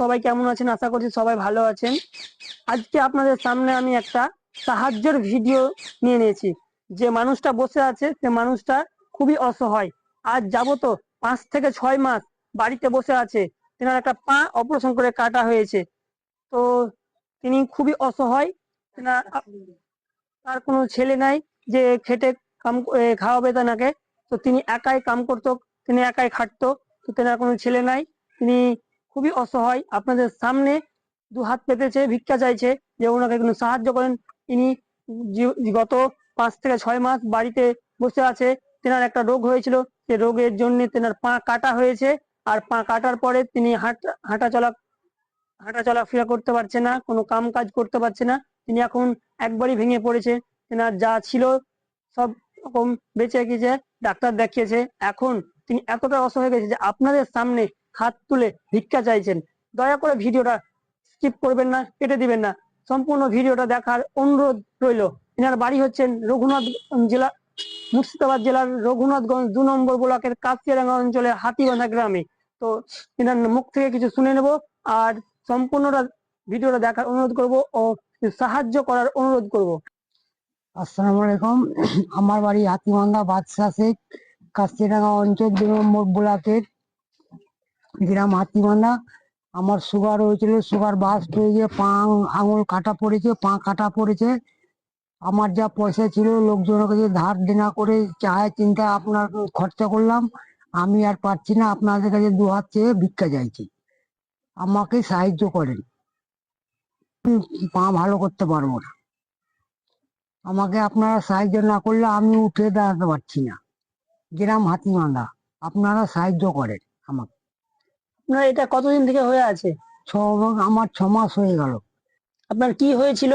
সবাই কেমন আছেন? আশা করছি সবাই ভালো আছেন। আজকে আপনাদের সামনে আমি একটা সাহায্যের ভিডিও নিয়ে নিয়েছি। যে মানুষটা বসে আছে, সে মানুষটা খুবই অসহায়। আজ যাব তো পাঁচ থেকে ছয় মাস বাড়িতে বসে আছে। তেনার একটা পা অপারেশন করে কাটা হয়েছে। তো তিনি খুবই অসহায়। তেনার তার কোনো ছেলে নাই যে খেটে কাম খাওয়াবে তেনাকে। তো তিনি একাই কাম করতো, তিনি একাই খাটতো। তো তেনার কোনো ছেলে নাই। তিনি খুবই অসহায়। আপনাদের সামনে দু হাত পেতেছে, ভিক্ষা চাইছে যে ওনাকে কোনো সাহায্য করেন। জি- গত পাঁচ থেকে ছয় মাস বাড়িতে বসে আছে। তেনার একটা রোগ হয়েছিল। সে রোগের জন্য তেনার পা কাটা হয়েছে। আর পা কাটার পরে তিনি হাঁটা হাঁটা চলা হাঁটা চলাফেরা করতে পারছে না, কোনো কাম কাজ করতে পারছে না। তিনি এখন একবারই ভেঙে পড়েছে। তেনার যা ছিল সব রকম বেঁচে গেছে, ডাক্তার দেখিয়েছে। এখন তিনি এতটা অসহায় হয়ে গেছে যে আপনাদের সামনে হাত তুলে ভিক্ষা চাইছেন। দয়া করে ভিডিওটা স্কিপ করবেন না, কেটে দিবেন না। সম্পূর্ণ ভিডিওটা দেখার অনুরোধ রইল। এনার বাড়ি হচ্ছেন রঘুনাথ জেলা, মুর্শিদাবাদ জেলার রঘুনাথগঞ্জ দু নম্বর ব্লকের কাস্তিয়ারাঙ্গা অঞ্চলের হাতিবান্ধা গ্রামে। তো এনার মুখ থেকে কিছু শুনে নেব আর সম্পূর্ণটা ভিডিওটা দেখার অনুরোধ করব ও সাহায্য করার অনুরোধ করব। আসসালামু আলাইকুম। আমার বাড়ি হাতিমান্দা বাদশাহ শেখ কাস্তিডাঙ্গা অঞ্চল দু নম্বর ব্লকের গ্রাম হাতিমান্দা আমার সুগার হয়েছিল সুগার বাস্ট হয়ে পা, আঙুল কাটা পড়েছে, পা কাটা পড়েছে। আমার যা পয়সা ছিল, লোকজনের কাছে ধার দেনা করে চায়, চিন্তা আপনার খরচা করলাম। আমি আর পারছি না, আপনাদের কাছে দু হাত চেয়ে ভিক্ষা চাইছি। আমাকে সাহায্য করেন। পা ভালো করতে পারব না। আমাকে আপনারা সাহায্য না করলে আমি উঠে দাঁড়াতে পারছি না। গ্রাম হাতিমান্দা আপনারা সাহায্য করেন আমাকে। আপনার এটা কতদিন থেকে হয়ে আছে? ছ আমার ছ মাস হয়ে গেল। আপনার কি হয়েছিল?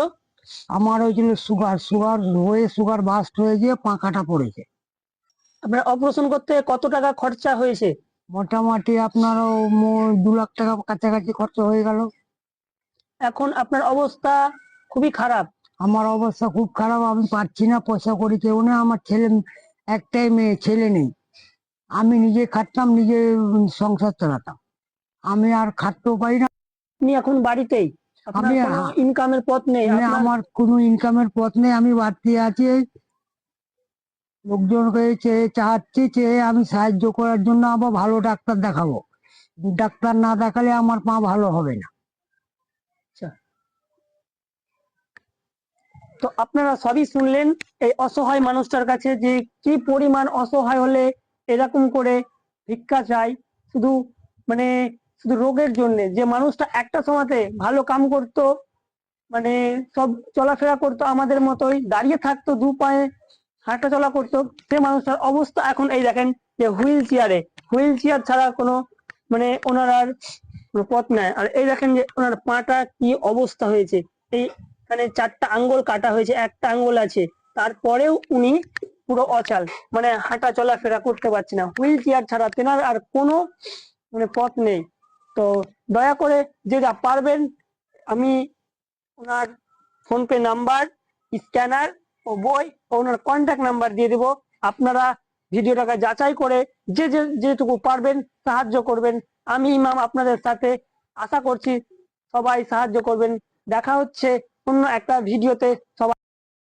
আমার হয়েছিল সুগার সুগার হয়ে সুগার বাস্ট হয়ে গিয়ে পা কাটা পড়েছে। আপনার অপারেশন করতে কত টাকা খরচা হয়েছে? মোটামুটি আপনার দু লাখ টাকা কাছাকাছি খরচ হয়ে গেল। এখন আপনার অবস্থা খুবই খারাপ। আমার অবস্থা খুব খারাপ আমি পারছি না পয়সা করি কেউ না আমার ছেলে একটাই মেয়ে ছেলে নেই। আমি নিজে খাটতাম নিজে সংসার চালাতাম। আমি আর খাটতেও পারি না। আপনি এখন বাড়িতেই। আমি। ইনকামের পথ নেই। মানে আমার কোনো ইনকামের পথ নেই আমি বাড়তি আছি লোকজনকে চেয়ে চাচ্ছি চেয়ে আমি সাহায্য করার জন্য আবার ভালো ডাক্তার দেখাবো। ডাক্তার না দেখালে আমার পা ভালো হবে না। তো আপনারা সবই শুনলেন এই অসহায় মানুষটার কাছে যে কি পরিমাণ অসহায় হলে এরকম করে ভিক্ষা চাই শুধু মানে শুধু রোগের জন্য, যে মানুষটা একটা সময়তে ভালো কাম করতো মানে সব চলাফেরা করতো আমাদের মতোই, দাঁড়িয়ে থাকতো দু পায়ে, হাঁটা চলা করতো, সে মানুষটার অবস্থা এখন এই দেখেন যে হুইল চেয়ারে হুইল চেয়ার ছাড়া কোনো মানে ওনার আর পথ নাই। আর এই দেখেন যে ওনার পাটা কি অবস্থা হয়েছে। এই মানে চারটা আঙ্গুল কাটা হয়েছে, একটা আঙ্গুল আছে। তারপরেও উনি পুরো অচাল মানে হাঁটা চলাফেরা করতে পারছে না। হুইল চেয়ার ছাড়া তেনার আর কোনো মানে পথ নেই। তো দয়া করে যেটা পারবেন, আমি ওনার ফোনপে নাম্বার, স্ক্যানার ও বই ও ওনার কন্ট্যাক্ট নাম্বার দিয়ে দিব। আপনারা ভিডিওটাকে যাচাই করে যে যে যেটুকু পারবেন সাহায্য করবেন। আমি ইমাম আপনাদের সাথে আশা করছি সবাই সাহায্য করবেন। দেখা হচ্ছে অন্য একটা ভিডিওতে। সবাই